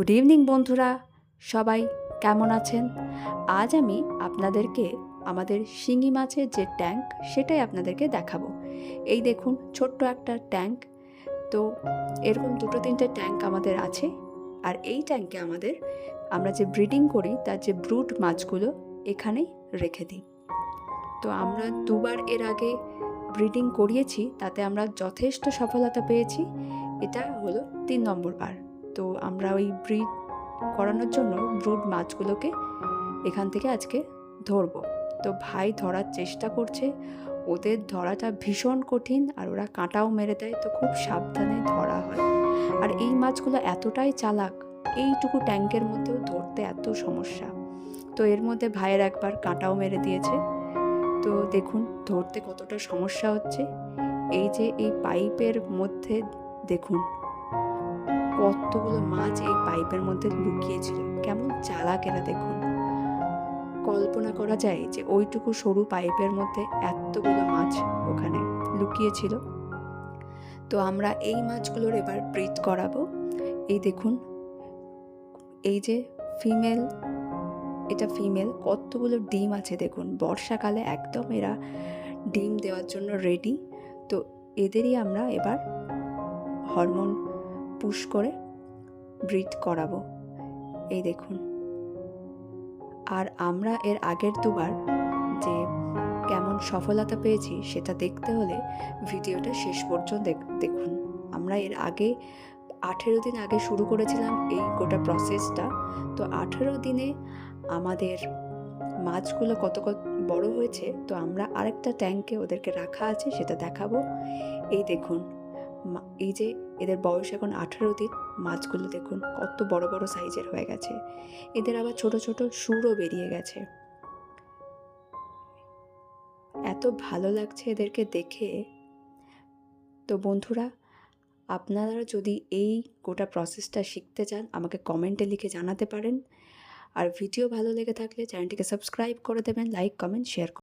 Good evening বন্ধুরা। সবাই কেমন আছেন? আজ আমি আপনাদেরকে আমাদের শিঙি মাছের যে ট্যাঙ্ক, সেটাই আপনাদেরকে দেখাবো। এই দেখুন, ছোট্ট একটা ট্যাঙ্ক। তো এরকম দুটো তিনটে ট্যাঙ্ক আমাদের আছে। আর এই ট্যাঙ্কে আমাদের আমরা যে ব্রিডিং করি, তার যে ব্রুট মাছগুলো এখানেই রেখে দিই। তো আমরা দুবার এর আগে ব্রিডিং করিয়েছি, তাতে আমরা যথেষ্ট সফলতা পেয়েছি। এটা হলো তিন নম্বর বার। তো আমরা ওই ব্রিড করানোর জন্য ব্রুড মাছগুলোকে এখান থেকে আজকে ধরবো। তো ভাই ধরার চেষ্টা করছে, ওদের ধরাটা ভীষণ কঠিন আর ওরা কাঁটাও মেরে দেয়, তো খুব সাবধানে ধরা হয়। আর এই মাছগুলো এতটাই চালাক, এইটুকু ট্যাঙ্কের মধ্যেও ধরতে এত সমস্যা। তো এর মধ্যে ভাইয়ের একবার কাঁটাও মেরে দিয়েছে। তো দেখুন ধরতে কতটা সমস্যা হচ্ছে। এই যে এই পাইপের মধ্যে, দেখুন। কতগুলো মাছ এই পাইপের মধ্যে লুকিয়েছিল? কেমন চালাক এরা দেখুন। কল্পনা করা যায় যে ওইটুকু সরু পাইপের মধ্যে এতগুলো মাছ ওখানে লুকিয়েছিল। তো আমরা এই মাছগুলোর এবার ব্রিড করাবো। এই দেখুন, এই যে ফিমেল, এটা ফিমেল, কতগুলো ডিম আছে দেখুন। বর্ষাকালে একদম এরা ডিম দেওয়ার জন্য রেডি তো এদেরই আমরা এবার হরমোন পুশ করে ব্রিড করাবো। এই দেখুন। আর আমরা এর আগের দুবার যে কেমন সফলতা পেয়েছি, সেটা দেখতে হলে ভিডিওটা শেষ পর্যন্ত দেখ- দেখুন। আমরা এর আগে আঠেরো দিন আগে শুরু করেছিলাম এই গোটা প্রসেসটা তো আঠেরো দিনে আমাদের মাছগুলো কত কত বড় হয়েছে, তো আমরা আরেকটা ট্যাঙ্কে ওদেরকে রাখা আছে, সেটা দেখাবো। এই দেখুন। এই যে এদের বয়স এখন আঠারো দিন, মাছগুলো দেখুন কত বড় বড় সাইজের হয়ে গেছে। এদের আবার ছোট ছোট সুরও বেরিয়ে গেছে। এত ভালো লাগছে এদেরকে দেখে। তো বন্ধুরা, আপনারা যদি এই গোটা প্রসেসটা শিখতে চান, আমাকে কমেন্টে লিখে জানাতে পারেন। আর ভিডিও ভালো লেগে থাকলে চ্যানেলটিকে সাবস্ক্রাইব করে দেবেন লাইক কমেন্ট শেয়ার